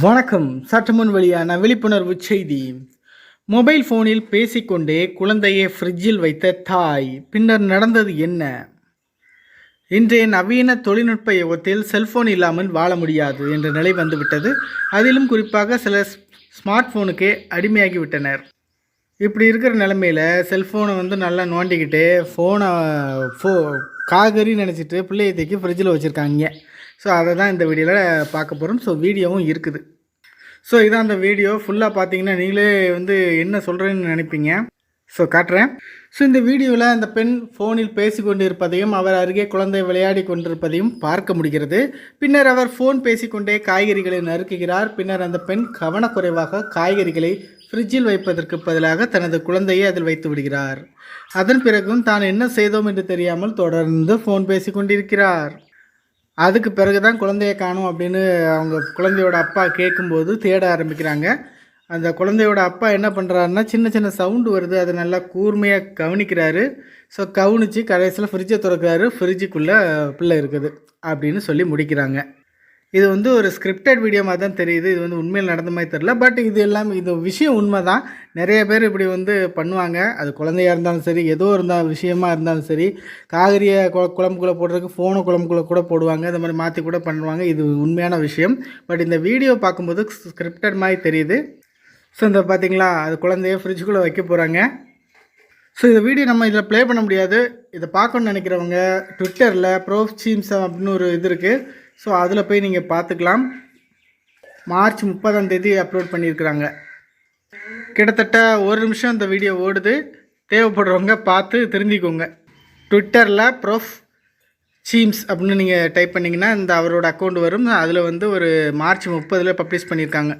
வணக்கம். சற்றுமுன் வெளியான விழிப்புணர்வு செய்தி. மொபைல் ஃபோனில் பேசிக்கொண்டே குழந்தையை ஃப்ரிட்ஜில் வைத்த தாய். பின்னர் நடந்தது என்ன? இன்றைய நவீன தொழில்நுட்ப யுகத்தில் செல்ஃபோன் இல்லாமல் வாழ முடியாது என்ற நிலை வந்துவிட்டது. அதிலும் குறிப்பாக சில ஸ்மார்ட் ஃபோனுக்கே அடிமையாகி விட்டனர் இப்படி இருக்கிற நிலமையில செல்ஃபோனை வந்து நல்லா நோண்டிக்கிட்டு ஃபோனை ஃபோ காய்கறின்னு நினச்சிட்டு பிள்ளையை தூக்கி ஃப்ரிட்ஜில் வச்சுருக்காங்க. ஸோ அதை தான் இந்த வீடியோவில் பார்க்க போகிறோம் ஸோ வீடியோவும் இருக்குது. ஸோ இதான் அந்த வீடியோ. ஃபுல்லாக பார்த்தீங்கன்னா நீங்களே வந்து என்ன சொல்கிறேன்னு நினைப்பீங்க. ஸோ காட்டுறேன். ஸோ இந்த வீடியோவில் அந்த பெண் ஃபோனில் பேசி கொண்டிருப்பதையும் அவர் அருகே குழந்தை விளையாடி கொண்டிருப்பதையும் பார்க்க முடிகிறது. பின்னர் அவர் ஃபோன் பேசிக்கொண்டே காய்கறிகளை நறுக்குகிறார். பின்னர் அந்த பெண் கவனக்குறைவாக காய்கறிகளை ஃப்ரிட்ஜில் வைப்பதற்கு பதிலாக தனது குழந்தையை அதில் வைத்து விடுகிறார். அதன் பிறகும் தான் என்ன செய்தோம் என்று தெரியாமல் தொடர்ந்து ஃபோன் பேசிக்கொண்டிருக்கிறார் அதுக்கு பிறகு தான் குழந்தையை காணும் அப்படின்னு அவங்க குழந்தையோட அப்பா கேட்கும்போது தேட ஆரம்பிக்கிறாங்க. அந்த குழந்தையோட அப்பா என்ன பண்ணுறாருன்னா சின்ன சின்ன சவுண்டு வருது. அதை நல்லா கூர்மையாக கவனிக்கிறாரு. ஸோ கவனித்து கடைசியில் ஃப்ரிட்ஜை திறக்கிறாரு. ஃப்ரிட்ஜுக்குள்ளே பிள்ளை இருக்குது அப்படின்னு சொல்லி முடிக்கிறாங்க. இது வந்து ஒரு ஸ்கிரிப்டட் வீடியோ மாதிரி தான் தெரியுது. இது வந்து உண்மையில் நடந்த மாதிரி தெரில பட் இது எல்லாமே இது விஷயம் உண்மை தான் நிறைய பேர் இப்படி வந்து பண்ணுவாங்க. அது குழந்தையாக இருந்தாலும் சரி ஏதோ இருந்தால் விஷயமா இருந்தாலும் சரி காய்கறியை கு குழம்புக்குள்ளே போடுறதுக்கு ஃபோனை குழம்புக்குள்ளே கூட போடுவாங்க. இந்த மாதிரி மாற்றி கூட பண்ணுவாங்க. இது உண்மையான விஷயம். பட் இந்த வீடியோ பார்க்கும்போது ஸ்கிரிப்டட் மாதிரி தெரியுது. ஸோ இந்த பார்த்திங்களா அது குழந்தைய ஃப்ரிட்ஜுக்குள்ளே வைக்க போகிறாங்க ஸோ இந்த வீடியோ நம்ம இதில் ப்ளே பண்ண முடியாது. இதை பார்க்கணுன்னு நினைக்கிறவங்க ட்விட்டரில் ப்ரோஃப் சீம்ஸ் அப்படின்னு ஒரு இது இருக்குது ஸோ அதில் போய் நீங்கள் பார்த்துக்கலாம். மார்ச் முப்பதாம் தேதி அப்லோட் பண்ணியிருக்கிறாங்க. கிட்டத்தட்ட ஒரு நிமிஷம் இந்த வீடியோ ஓடுது. தேவைப்படுறவங்க பார்த்து தெரிஞ்சுக்கோங்க. ட்விட்டரில் ப்ரொஃப் சீம்ஸ் அப்படின்னு நீங்கள் டைப் பண்ணிங்கன்னா இந்த அவரோட அக்கௌண்ட் வரும். அதில் வந்து ஒரு மார்ச் முப்பதில் பப்ளிஷ் பண்ணியிருக்காங்க.